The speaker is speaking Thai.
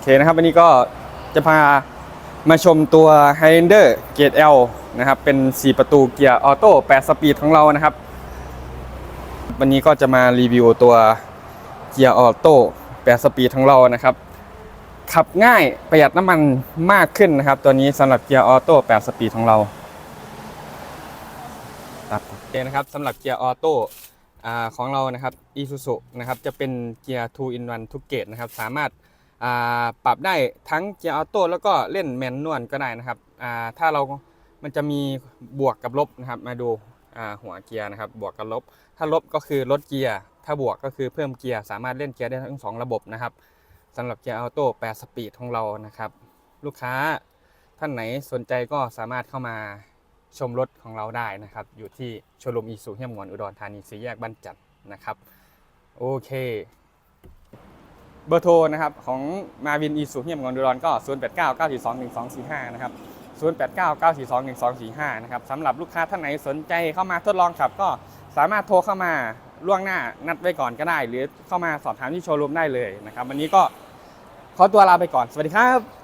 อเคนะครับวันนี้ก็จะพามาชมตัว Highlander Gate L นะครับ เป็น 4 ประตูเกียร์ออโต้8สปีดของเรานะครับ วันนี้ก็จะมารีวิวตัวเกียร์ออโต้8สปีดของเรานะครับ ขับง่ายประหยัดน้ำมันมากขึ้นนะครับ ตัวนี้สำหรับเกียร์ออโต้8สปีดของเราครับโอเคนะครับสำหรับเกียร์ออโต้ของเรานะครับ Isuzu นะครับจะเป็นเกียร์2 in 1ทุกเกตนะครับสามารถ ปรับได้ทั้งเกียร์ออโต้แล้วก็เล่นแมนนวลก็ได้นะครับถ้าเรา มันจะมีบวกกับลบนะครับ มาดูหัวเกียร์นะครับ บวกกับลบ ถ้าลบก็คือลดเกียร์ ถ้าบวกก็คือเพิ่มเกียร์ สามารถเล่นเกียร์ได้ทั้งสองระบบนะครับสำหรับเกียร์ออโต้8สปีดของเรานะครับ ลูกค้าท่านไหนสนใจก็สามารถเข้ามาชมรถของเราได้นะครับ อยู่ที่โชว์รูมอีซูเฮียมงอนอุดรธานีสีแยกบ้านจันทร์นะครับ โอเค เบอร์โทรนะครับของมาวินอีสุเฮียมงอนดูรอนก็ 0 8 9 9 4 2 1 2 4 5 นะครับ 0 8 9 9 4 2 1 2 4 5 นะครับสำหรับลูกค้าท่านไหนสนใจเข้ามาทดลองขับก็สามารถโทรเข้ามาล่วงหน้านัดไว้ก่อนก็ได้ หรือเข้ามาสอบถามที่โชว์รูมได้เลยนะครับ วันนี้ก็ขอตัวลาไปก่อน สวัสดีครับ